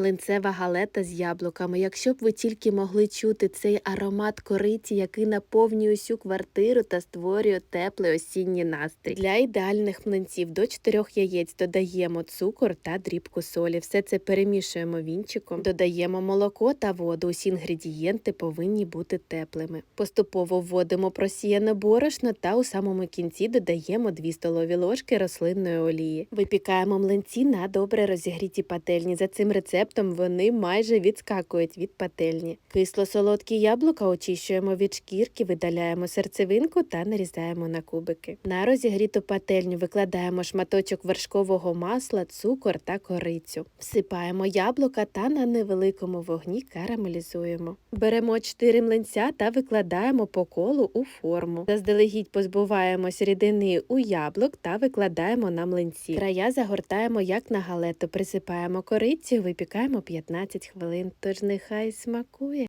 Линцева галета з яблуками. Якщо б ви тільки могли чути цей аромат кориці, який наповнює усю квартиру та створює теплий осінній настрій. Для ідеальних млинців до 4 яєць додаємо цукор та дрібку солі. Все це перемішуємо вінчиком, додаємо молоко та воду. Усі інгредієнти повинні бути теплими. Поступово вводимо просіяне борошно та у самому кінці додаємо 2 столові ложки рослинної олії. Випікаємо млинці на добре розігріті пательні. За цим рецептом вони майже відскакують від пательні. Кисло-солодкі яблука очищуємо від шкірки, видаляємо серцевинку та нарізаємо на кубики. На розігріту пательню викладаємо шматочок вершкового масла, цукор та корицю. Всипаємо яблука та на невеликому вогні карамелізуємо. Беремо 4 млинця та викладаємо по колу у форму. Заздалегідь позбуваємось рідини у яблук та викладаємо на млинці. Края загортаємо як на галету, присипаємо корицю, випікаємо 15 хвилин. Тож нехай смакує.